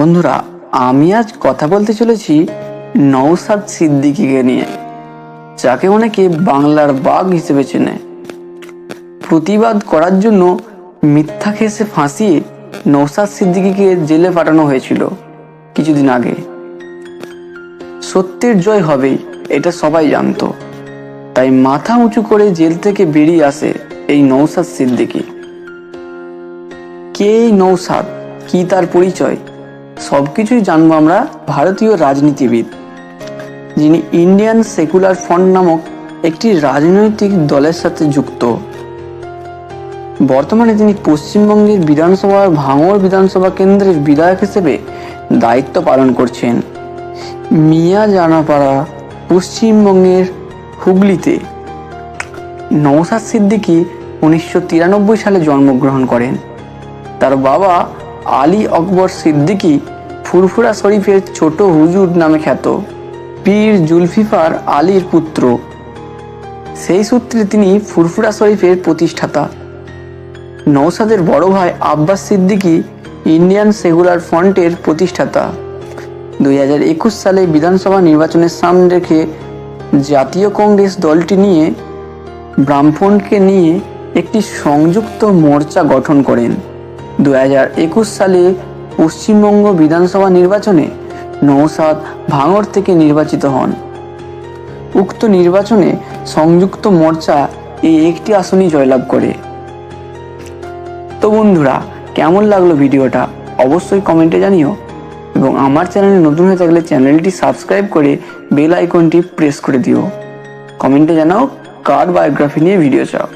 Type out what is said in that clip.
বন্ধুরা, আমি আজ কথা বলতে চলেছি নওসাদ সিদ্দিকিকে নিয়ে, যাকে অনেকে বাংলার বাঘ হিসেবে চেনে। প্রতিবাদ করার জন্য মিথ্যা খেসে ফাঁসিয়ে নওসাদ সিদ্দিকিকে জেলে পাঠানো হয়েছিল কিছুদিন আগে। সত্যের জয় হবেই, এটা সবাই জানতো। তাই মাথা উঁচু করে জেল থেকে বেরিয়ে আসে এই নৌসাদ সিদ্দিকি। কে এই নৌসাদ কি তার পরিচয়? সবকিছুই জানব আমরা ভারতীয় রাজনীতিবিদ, যিনি ইন্ডিয়ান সেকুলার ফ্রন্ট নামক একটি রাজনৈতিক দলের সাথে যুক্ত। বর্তমানে তিনি পশ্চিমবঙ্গের বিধানসভার ভাঙড় বিধানসভা কেন্দ্রের বিধায়ক হিসেবে দায়িত্ব পালন করছেন। মিয়া জানাপাড়া, পশ্চিমবঙ্গের হুগলিতে। নওসাদ সিদ্দিকী উনিশশো তিরানব্বই সালে জন্মগ্রহণ করেন। তার বাবা আলী আকবর সিদ্দিকি ফুরফুরা শরীফের ছোট হুজুর নামে খ্যাত। পীর জুলফিফার আলীর পুত্র। সেই সূত্রে তিনি ফুরফুরা শরীফের প্রতিষ্ঠাতা। নৌসাদের বড় ভাই আব্বাস সিদ্দিকী ইন্ডিয়ান সেকুলার ফ্রন্টের প্রতিষ্ঠাতা। দুই হাজার একুশ সালে বিধানসভা নির্বাচনের সামনে রেখে জাতীয় কংগ্রেস দলটি নিয়ে ব্রাহ্মণকে নিয়ে একটি সংযুক্ত মোর্চা গঠন করেন। দু সালে পশ্চিমবঙ্গ বিধানসভা নির্বাচনে নৌসাদ ভাঙড় থেকে নির্বাচিত হন। উক্ত নির্বাচনে সংযুক্ত মোর্চা এই একটি আসনই জয়লাভ করে। তো বন্ধুরা, কেমন লাগল ভিডিওটা অবশ্যই কমেন্টে জানিও এবং আমার চ্যানেলে নতুন হয়ে থাকলে চ্যানেলটি সাবস্ক্রাইব করে বেল আইকনটি প্রেস করে দিও। কমেন্টে জানাও কার বায়োগ্রাফি নিয়ে ভিডিও চাও।